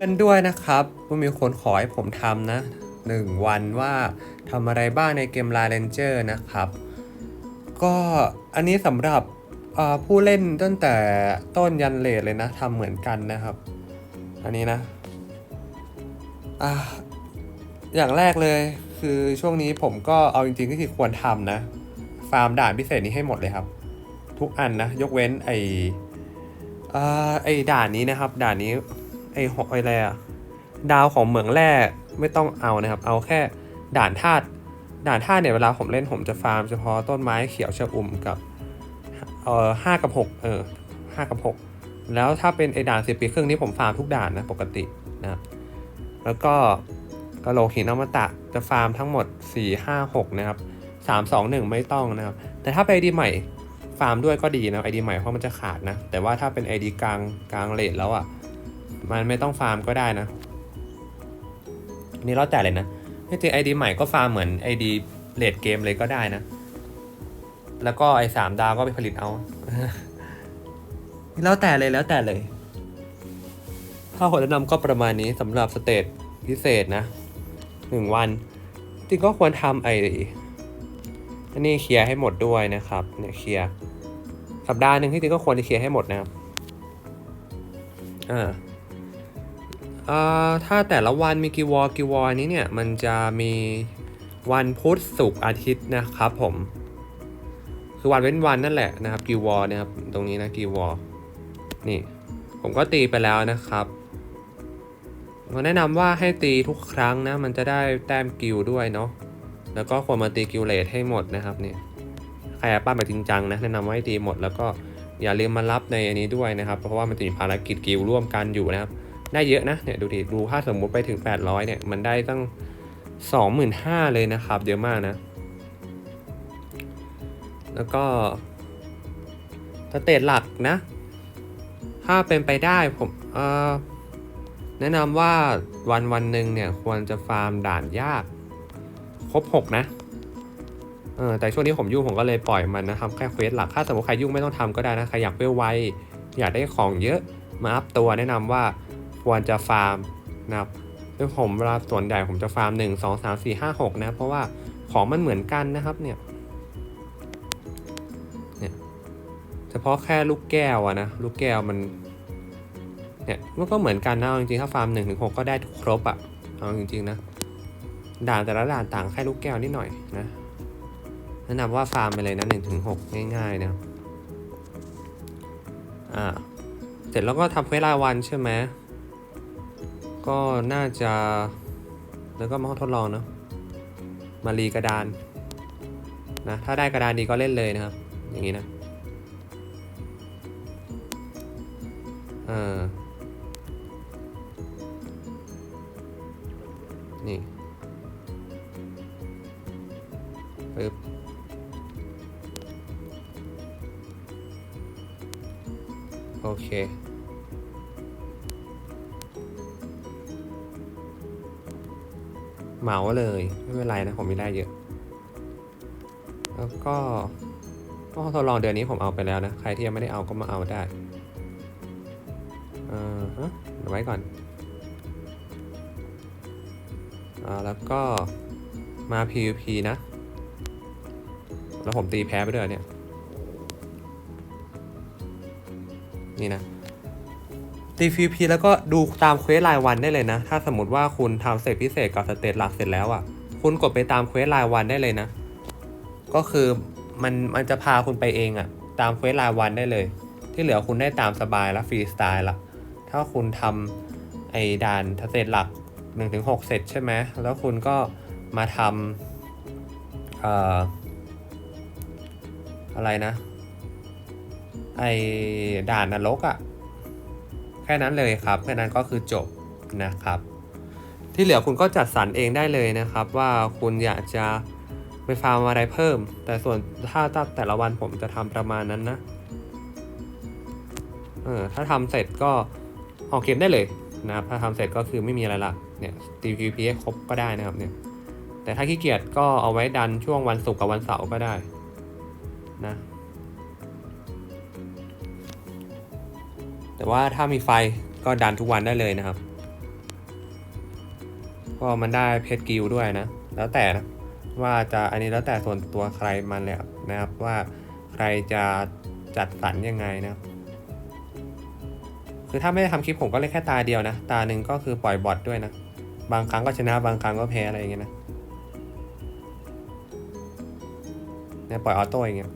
กันด้วยนะครับว่ามีคนขอให้ผมทำนะหนึ่งวันว่าทำอะไรบ้างในเกม l a เ a นเจอร์นะครับ ก็อันนี้สำหรับผู้เล่นตั้งแต่ต้นยันเลทเลยนะทำเหมือนกันนะครับ อันนี้นะอ่าอย่างแรกเลยคือช่วงนี้ผมก็เอาจริงๆก็คือควรทำนะ ฟาร์มด่านพิเศษนี้ให้หมดเลยครับ ทุกอันนะ ยกเว้นไออไอด่านนี้นะครับ ด่านนี้ ไอหอไออะไรดาวของเหมืองแร่ไม่ต้องเอานะครับ เอาแค่ด่านธาตุด่านธาตุเนี่ยเวลาผมเล่นผมจะฟาร์มเฉพาะต้นไม้เขียวชอุ่มกับเอ่อห้ากับหกเออห้ากับหกแล้วถ้าเป็นไอด่านสิบปีครึ่งนี้ผมฟาร์มทุกด่านนะปกตินะแล้วก็กระโหลกหินอมตะจะฟาร์มทั้งหมด 4 5 6 นะครับ 3 2 1 ไม่ต้องนะครับ แต่ถ้าไปไอดีใหม่ฟาร์มด้วยก็ดีนะไอดีใหม่เพราะมันจะขาดนะ แต่ว่าถ้าเป็นไอดีกลางกลางเลทแล้วอะ มันไม่ต้องฟาร์มก็ได้นะอันนี่แล้วแต่เลยนะที่จริงไอดีใหม่ก็ฟาร์มเหมือนไอดีเลทเกมเลยก็ได้นะ แล้วก็ไอสามดาวก็ไปผลิตเอา แล้วแต่เลยแล้วแต่เลยถ้าหัวแนะนำก็ประมาณนี้สำหรับสเตจพิเศษนะหนึ่งวันจริงก็ควรทำไออันนี้เคลียร์ให้หมดด้วยนะครับ เนี่ยเคลียร์สัปดาห์หนึ่งที่จริงก็ควรจะเคลียร์ให้หมดนะครับ อ่าอ่า ถ้าแต่ละวันมีกี่วอกี่วอนี้เนี่ยมันจะมีวันพุธศุกร์อาทิตย์นะครับผม คือวันเว้นวันนั่นแหละนะครับกีวอนะครับ ตรงนี้นะกีวอนี่ ผมก็ตีไปแล้วนะครับผมแนะนำว่าให้ตีทุกครั้งนะ มันจะได้แต้มกิลด้วยเนาะแล้วก็ควรมาตีกิลเลตให้หมดนะครับเนี่ยใครอะป้าแบบจริงจังนะแนะนำว่าให้ตีหมดแล้วก็อย่าลืมมารับในอันนี้ด้วยนะครับ เพราะว่ามันจะมีภารกิจกิลร่วมกันอยู่นะครับ ได้เยอะนะเนี่ยดูดิดูถ้าสมมุติไปถึง 800เนี่ยมันได้ตั้ง 25,000เลยนะครับเยอะมากนะ แล้วก็สเตจหลักนะ ถ้าเป็นไปได้ผมเอ่อแนะนำว่าวันวันหนึ่งเนี่ยควรจะฟาร์มด่านยาก ครบ 6 นะเออแต่ช่วงนี้ผมยุ่งผมก็เลยปล่อยมันนะครับแค่เควสหลักถ้าสมมติใครยุ่งไม่ต้องทำก็ได้นะใครอยากเวลไวอยากได้ของเยอะมาอัพตัวแนะนำว่า ควรจะฟาร์มนะครับซึ่งผมเวลาส่วนใหญ่ผมจะฟาร์ม 1 2 3 4 5 6 นะเพราะว่าของมันเหมือนกันนะครับเนี่ยเนี่ยเฉพาะแค่ลูกแก้วอะนะลูกแก้วมันเนี่ยมันก็เหมือนกันนะเอาจริงๆถ้าฟาร์ม1นถึงหก็ได้ครบอะเอาจริงๆนะด่านแต่ละด่านต่างแค่ลูกแก้วนิดหน่อยนะแนะนำว่าฟาร์มไปเลยนะ1นถึงหง่ายๆนะอ่าเสร็จแล้วก็ทำเวลารายวันใช่ไหม ก็น่าจะแล้วก็มาทดลองเนาะมารีกระดานนะถ้าได้กระดานดีก็เล่นเลยนะครับ อย่างนี้นะเอ่านี่ปึ๊บโอเค เหมาเลยไม่เป็นไรนะผมม่ได้เยอะ แล้วก็ก็ทดลองเดือนนี้ผมเอาไปแล้วนะ ใครที่ยังไม่ได้เอาก็มาเอาได้อ่าฮะเดี๋ยวไว้ก่อนอ่าแล้วก็มา PVP นะ แล้วผมตีแพ้ไปด้วยเนี่ย นี่นะ ตี PVP แล้วก็ดูตามเควสรายวันได้เลยนะ ถ้าสมมติว่าคุณทำเสร็จพิเศษกับสเตจหลักเสร็จแล้วอะ่ะ คุณกดไปตามเควสรายวันได้เลยนะ ก็คือมันมันจะพาคุณไปเองอะ่ะ ตามเควสรายวันได้เลย ที่เหลือคุณได้ตามสบายแล้วฟรีสไตล์ละ ถ้าคุณทำไอ้ด่านสเตจหลัก 1-6 เสร็จใช่ไหม แล้วคุณก็มาทำเอ่ออะไรนะ ไอด่านนรกอะ่ะ ค่นั้นเลยครับ แค่นั้นก็คือจบนะครับ ที่เหลือคุณก็จัดสรรเองได้เลยนะครับ ว่าคุณอยากจะไปฟาร์มอะไรเพิ่ม แต่ส่วนถ้าแต่ละวันผมจะทำประมาณนั้นนะเออถ้าทำเสร็จก็ออกเกมได้เลยนะครับถ้าทำเสร็จก็คือไม่มีอะไรละเนี่ยตี PVP ให้ครบก็ได้นะครับเนี่ยแต่ถ้าขี้เกียจก็เอาไว้ดันช่วงวันศุกร์กับวันเสาร์ก็ได้นะ แต่ว่าถ้ามีไฟก็ดันทุกวันได้เลยนะครับ ก็มันได้เพชรกิลด้วยนะ แล้วแต่นะว่าจะอันนี้แล้วแต่ส่วนตัวใครมันเลยนะครับว่าใครจะจัดสรรยังไงนะคือถ้าไม่ได้ทำคลิปผมก็เล่นแค่ตาเดียวนะ ตาหนึ่งก็คือปล่อยบอทด้วยนะ บางครั้งก็ชนะบางครั้งก็แพ้อะไรอย่างเงี้ยนะเนี่ยปล่อยออโต้อย่างเงี้ย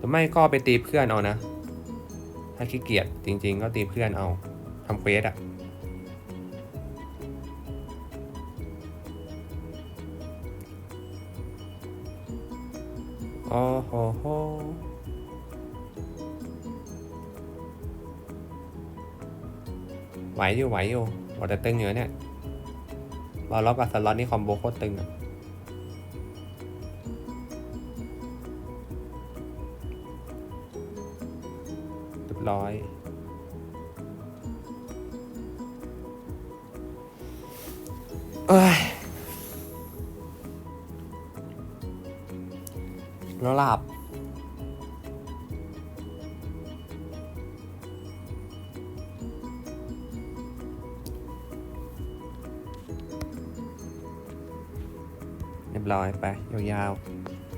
หรือไม่ก็ไปตีเพื่อนเอานะ ถ้าขี้เกียจจริง ๆ ก็ตีเพื่อนเอาทำเควสอะโอ้โหโหไหวอยู่ไหวอยู่บอกแต่ตึงอยู่นะเนี่ยบอลล็อกกับสล็อตนี่คอมโบโคตรตึงอะ ร้อยเอ้ยแล้วหลับ เรียบร้อยไป ยาวๆ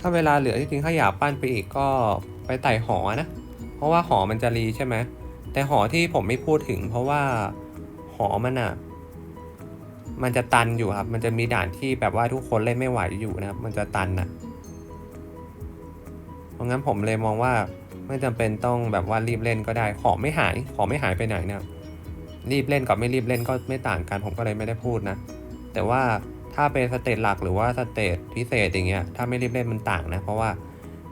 ถ้าเวลาเหลือจริงๆถ้าอยากปั้นไปอีกก็ไปไต่หอนะ เพราะว่าหอมันจะรีใช่ไหม แต่หอที่ผมไม่พูดถึง เพราะว่าหอมันอะมันจะตันอยู่ครับ มันจะมีด่านที่แบบว่าทุกคนเล่นไม่ไหวอยู่นะครับ มันจะตันนะเพราะงั้นผมเลยมองว่าไม่จำเป็นต้องแบบว่ารีบเล่นก็ได้หอไม่หายหอไม่หายไปไหนเนะครับรีบเล่นกับไม่รีบเล่นก็ไม่ต่างกัน ผมก็เลยไม่ได้พูดนะ แต่ว่า ถ้าเป็นสเตจหลักหรือว่าสเตจพิเศษอย่างเงี้ยถ้าไม่รีบเล่นมันต่างนะ เพราะว่า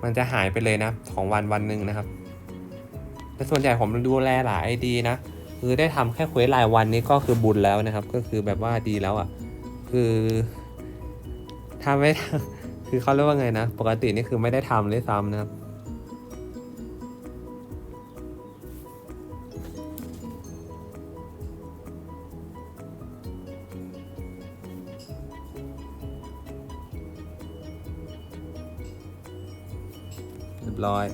มันจะหายไปเลยนะของวันวันหนึ่งนะครับแต่ส่วนใหญ่ผมดูแลหลายไอดีนะ คือได้ทำแค่เควสรายวันนี้ก็คือบุญแล้วนะครับ ก็คือแบบว่าดีแล้วอะ คือถ้าไม่คือเขาเรียกว่าไงนะ ปกตินี่คือไม่ได้ทำเลยซ้ำนะครับ ยบร้อย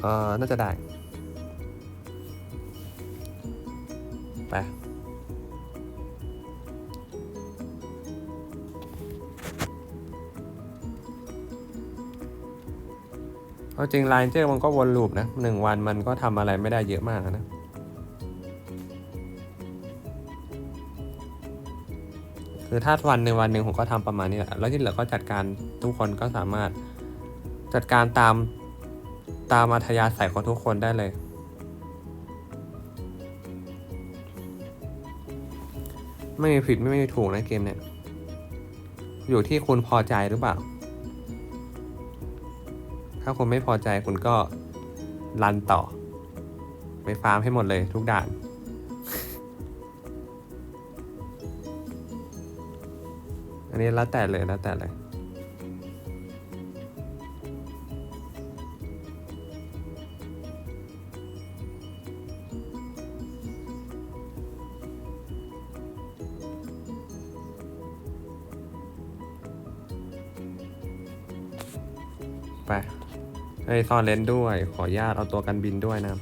เออน่าจะได้ ไปเอาจริงไลน์เจอร์มันก็วนลูปนะหนึ่งวันมันก็ทำอะไรไม่ได้เยอะมากนะ คือถ้าวันในงวันหนึ่งผมก็ทำประมาณนี้แหละแล้วที่เหลือก็จัดการทุกคนก็สามารถจัดการตามตามอัธยาศัยของทุกคนได้เลย ไม่มีผิดไม่มีถูกนะเกมเนี่ย อยู่ที่คุณพอใจหรือเปล่า ถ้าคุณไม่พอใจคุณก็รันต่อ ไปฟาร์มให้หมดเลยทุกด่าน นี้แล้วแต่เลยแล้วแต่เลย ไปไอซ่อนเลนส์ด้วย ขออนุญาตเอาตัวกันบินด้วยนะ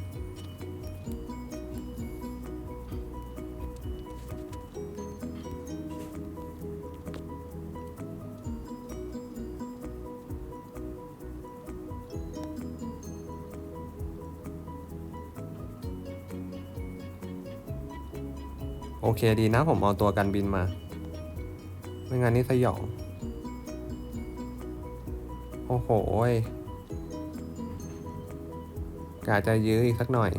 โอเคดีนะผมเอาตัวกันบินมา ไม่งั้นนี่สยอง โอ้โหกาจะยื้ออีกสักหน่อย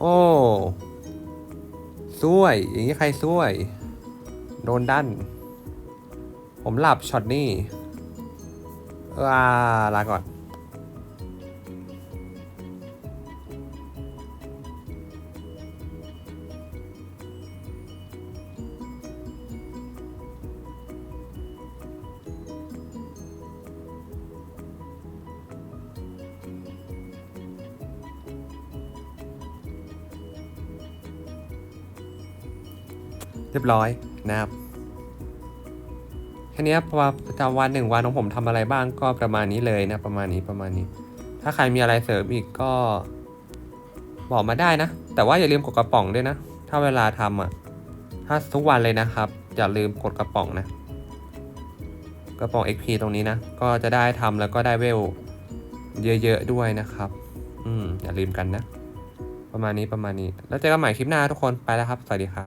โอ้ช่วย อย่างนี้ใครช่วย โดนดัน ผมหลับช็อตนี่ว้าลาก่อนเรียบร้อยนับ แค่นี้ประจำวันหนึ่งวันของผมทำอะไรบ้างก็ประมาณนี้เลยนะ ประมาณนี้ประมาณนี้ ถ้าใครมีอะไรเสริมอีกก็ บอกมาได้นะ แต่ว่าอย่าลืมกดกระป๋องด้วยนะ ถ้าเวลาทำอะ ถ้าทุกวันเลยนะครับ อย่าลืมกดกระป๋องนะ กระป๋อง XP ตรงนี้นะ ก็จะได้ทำแล้วก็ได้เวลเยอะๆด้วยนะครับ อืมอย่าลืมกันนะ ประมาณนี้ประมาณนี้ แล้วเจอกันใหม่คลิปหน้าทุกคนไปแล้วครับ สวัสดีครับ